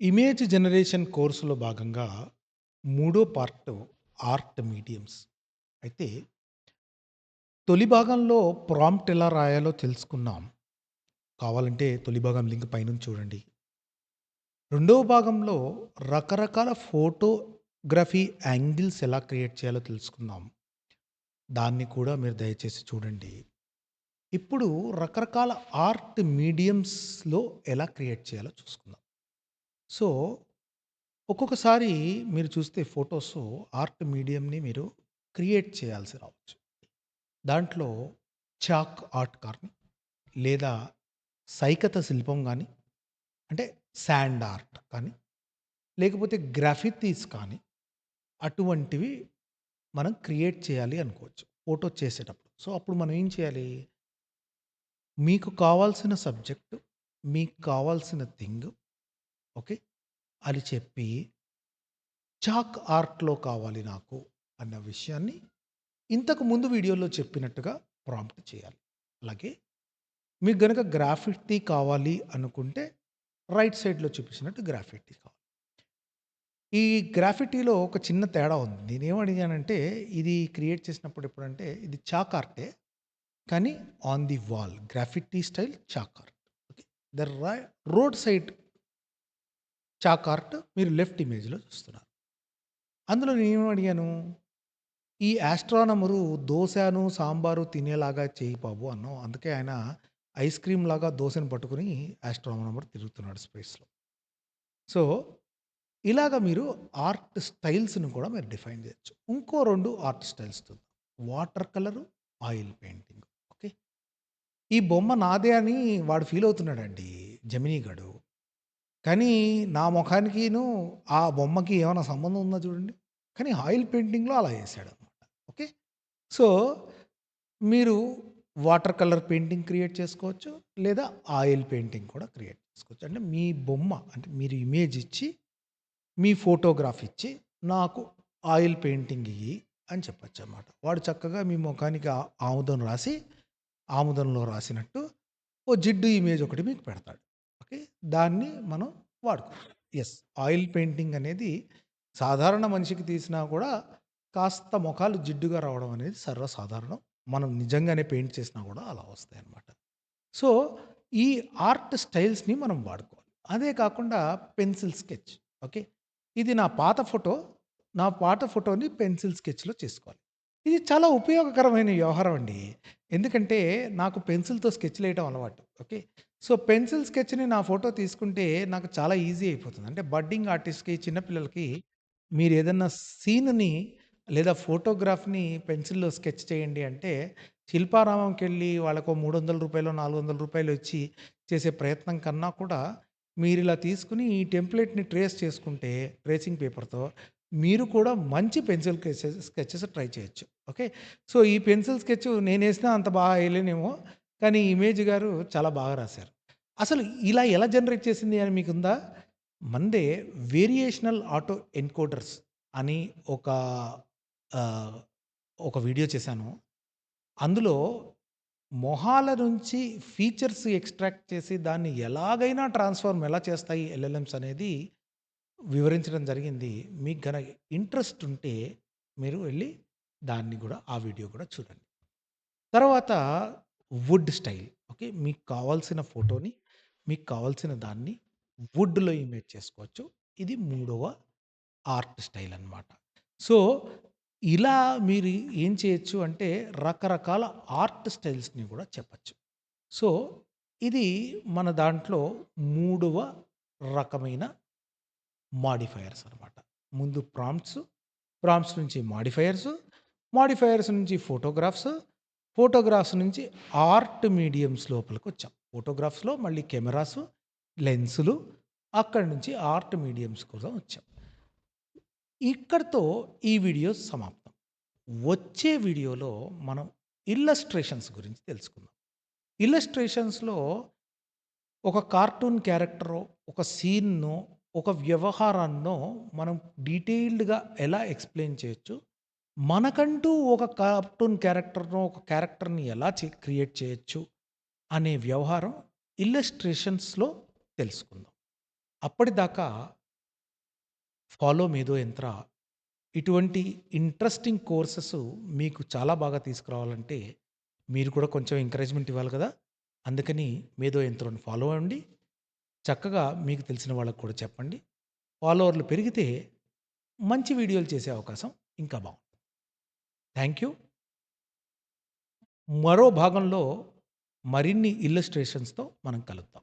Image generation కోర్సులో భాగంగా మూడో పార్ట్ ఆర్ట్ మీడియమ్స్. అయితే తొలి భాగంలో ప్రాంప్ట్ ఎలా రాయాలో తెలుసుకున్నాం. కావాలంటే తొలి భాగం లింక్ పైనుంచి చూడండి. రెండవ భాగంలో రకరకాల ఫోటోగ్రఫీ యాంగిల్స్ ఎలా క్రియేట్ చేయాలో తెలుసుకుందాం. దాన్ని కూడా మీరు దయచేసి చూడండి. ఇప్పుడు రకరకాల ఆర్ట్ మీడియమ్స్‌లో ఎలా క్రియేట్ చేయాలో చూసుకుందాం. సో, ఒక్కొక్కసారి మీరు చూస్తే ఫోటోసు ఆర్ట్ మీడియంని మీరు క్రియేట్ చేయాల్సి రావచ్చు. దాంట్లో చాక్ ఆర్ట్ కానీ, లేదా సైకత శిల్పం కానీ అంటే శాండ్ ఆర్ట్ కానీ, లేకపోతే గ్రాఫితీస్ కానీ, అటువంటివి మనం క్రియేట్ చేయాలి అనుకోవచ్చు. ఫోటో చేసేటప్పుడు. సో, అప్పుడు మనం ఏం చేయాలి? మీకు కావాల్సిన సబ్జెక్ట్, మీకు కావాల్సిన థింగ్ ఓకే. అని చెప్పి చాక్ ఆర్ట్‌లో కావాలి నాకు అన్న విషయాన్ని ఇంతకు ముందు వీడియోలో చెప్పినట్టుగా ప్రాంప్ట్ చేయాలి. అలాగే మీకు గనక గ్రాఫిటీ కావాలి అనుకుంటే రైట్ సైడ్‌లో చూపించినట్టు గ్రాఫిటీ కావాలి. ఈ గ్రాఫిటీలో ఒక చిన్న తేడా ఉంది. నేనేం అడిగానంటే ఇది క్రియేట్ చేసినప్పుడు ఎప్పుడంటే ఇది చాక్ ఆర్టే. కానీ on the wall graffiti style chalk art. Okay. The road side chalk art మీరు లెఫ్ట్ ఇమేజ్‌లో చూస్తున్నారు. అందులో నేను అడిగాను? ఈ ఆస్ట్రానమరు దోశను సాంబారు తినేలాగా చేయి బాబు అన్నాం. అందుకే ఆయన ఐస్ క్రీమ్ లాగా దోశను పట్టుకుని ఆస్ట్రానమర్ తిరుగుతున్నాడు స్పేస్‌లో. సో, ఇలాగ మీరు ఆర్ట్ స్టైల్స్ను కూడా మీరు డిఫైన్ చేయొచ్చు. ఇంకో రెండు ఆర్ట్ స్టైల్స్ చూద్దాం. Water colour, oil painting. Okay. ఈ బొమ్మ నాదే అని వాడు ఫీల్ అవుతున్నాడండి జెమినీ గాడు. కానీ నా మొఖానికిను ఆ బొమ్మకి ఏమైనా సంబంధం ఉందా చూడండి. కానీ ఆయిల్ పెయింటింగ్‌లో అలా ఏసాడనమాట. ఓకే. సో, మీరు వాటర్ కలర్ పెయింటింగ్ క్రియేట్ చేసుకోవచ్చు. లేదా ఆయిల్ పెయింటింగ్ కూడా క్రియేట్ చేసుకోవచ్చు. అంటే మీ బొమ్మ అంటే మీరు ఇమేజ్ ఇచ్చి, మీ ఫోటోగ్రాఫ్ ఇచ్చి, నాకు ఆయిల్ పెయింటింగ్ ఇయ్యి అని చెప్పొచ్చనమాట. వాడు చక్కగా మీ మొఖానికి ఆ ఆముదం రాసి, ఆముదంలో రాసినట్టు ఓ జిడ్డు ఇమేజ్ ఒకటి మీకు పెడతాడు. దాన్ని మనం వాడుకోవాలి ఎస్ ఆయిల్ పెయింటింగ్ అనేది సాధారణ మనిషికి తీసినా కూడా కాస్త మొఖాలు జిడ్డుగా రావడం అనేది సర్వసాధారణం. మనం నిజంగానే పెయింట్ చేసినా కూడా అలా వస్తాయి అన్నమాట సో, ఈ ఆర్ట్ స్టైల్స్‌ని మనం వాడుకోవాలి. అదే కాకుండా పెన్సిల్ స్కెచ్. ఓకే. ఇది నా పాత ఫోటో. నా పాత ఫోటోని పెన్సిల్ స్కెచ్‌లో చేసుకోవాలి. ఇది చాలా ఉపయోగకరమైన వ్యవహారం అండి. ఎందుకంటే నాకు పెన్సిల్‌తో స్కెచ్‌లేయటం అలవాటు. ఓకే. సో, పెన్సిల్ స్కెచ్‌ని నా ఫోటో తీసుకుంటే నాకు చాలా ఈజీ అయిపోతుంది. అంటే బడ్డింగ్ ఆర్టిస్ట్‌కి, చిన్న పిల్లలకి మీరేదన్నా సీన్‌ని లేదా ఫోటోగ్రాఫ్‌ని పెన్సిల్‌లో స్కెచ్ చేయండి అంటే శిల్పారామంకెళ్ళి వాళ్ళకో రూ. 300, రూ. 400 ఇచ్చి చేసే ప్రయత్నం కన్నా కూడా మీరిలా తీసుకొని ఈ టెంప్లేట్‌ని ట్రేస్ చేసుకుంటే ట్రేసింగ్ పేపర్‌తో మీరు కూడా మంచి పెన్సిల్ స్కెచెస్ స్కెచెస్ ట్రై చేయొచ్చు. ఓకే. సో, ఈ పెన్సిల్ స్కెచ్ నేనేసినా అంత బాగా వేయలేనేమో కానీ ఇమేజ్ గారు చాలా బాగా రాశారు. అసలు ఇలా ఎలా జనరేట్ చేసింది అని మీకుందా? మందే వేరియేషనల్ ఆటో ఎన్కోడర్స్ అని ఒక ఒక వీడియో చేశాను. అందులో మొహాల నుంచి ఫీచర్స్ ఎక్స్ట్రాక్ట్ చేసి దాన్ని ఎలాగైనా ట్రాన్స్‌ఫార్మ్ ఎలా చేస్తాయి ఎల్ఎల్ఎంస్ అనేది వివరించడం జరిగింది. మీకు గన ఇంట్రెస్ట్ ఉంటే మీరు వెళ్ళి దాన్ని కూడా ఆ వీడియో కూడా చూడండి. తర్వాత వుడ్ స్టైల్. ఓకే. మీకు కావాల్సిన ఫోటోని, మీకు కావాల్సిన దాన్ని వుడ్‌లో ఇమేజ్ చేసుకోవచ్చు. ఇది మూడవ ఆర్ట్ స్టైల్ అన్నమాట. సో, ఇలా మీరు ఏం చేయొచ్చు అంటే రకరకాల ఆర్ట్ స్టైల్స్‌ని కూడా చెప్పచ్చు సో, ఇది మన దాంట్లో మూడవ రకమైన మాడిఫైయర్స్ అన్నమాట. ముందు ప్రాంప్ట్స్, ప్రాంప్ట్స్ నుంచి మాడిఫైయర్స్, మాడిఫైయర్స్ నుంచి ఫోటోగ్రాఫ్స్, ఫోటోగ్రాఫ్స్ నుంచి ఆర్ట్ మీడియమ్స్ లోపలికొచ్చాం. ఫోటోగ్రాఫ్స్‌లో మళ్ళీ కెమెరాస్ లెన్సులు అక్కడి నుంచి ఆర్ట్ మీడియమ్స్ కోసం వచ్చాం. ఇక్కడితో ఈ వీడియో సమాప్తం. వచ్చే వీడియోలో మనం ఇల్లస్ట్రేషన్స్ గురించి తెలుసుకుందాం. ఇల్లస్ట్రేషన్స్‌లో ఒక కార్టూన్ క్యారెక్టరో, ఒక సీన్‌నో, ఒక వ్యవహారాన్నో మనం డీటెయిల్డ్‌గా ఎలా ఎక్స్‌ప్లెయిన్ చేయొచ్చు, మనకంటూ ఒక కార్టూన్ క్యారెక్టర్‌నో, ఒక క్యారెక్టర్‌ని ఎలా చే క్రియేట్ చేయొచ్చు అనే వ్యవహారం ఇల్లస్ట్రేషన్స్‌లో తెలుసుకుందాం. అప్పటిదాకా ఫాలో మేధో యంత్ర ఇటువంటి ఇంట్రెస్టింగ్ కోర్సెస్ మీకు చాలా బాగా తీసుకురావాలంటే మీరు కూడా కొంచెం ఎంకరేజ్మెంట్ ఇవ్వాలి కదా అందుకని మేధో యంత్రాన్ని ఫాలో అవ్వండి చక్కగా మీకు తెలిసిన వాళ్ళకు కూడా చెప్పండి. ఫాలోవర్లు పెరిగితే మంచి వీడియోలు చేసే అవకాశం ఇంకా బాగుంటుంది. Thank you. మరో భాగంలో మరిన్ని ఇల్లస్ట్రేషన్స్తో మనం కలుద్దాం.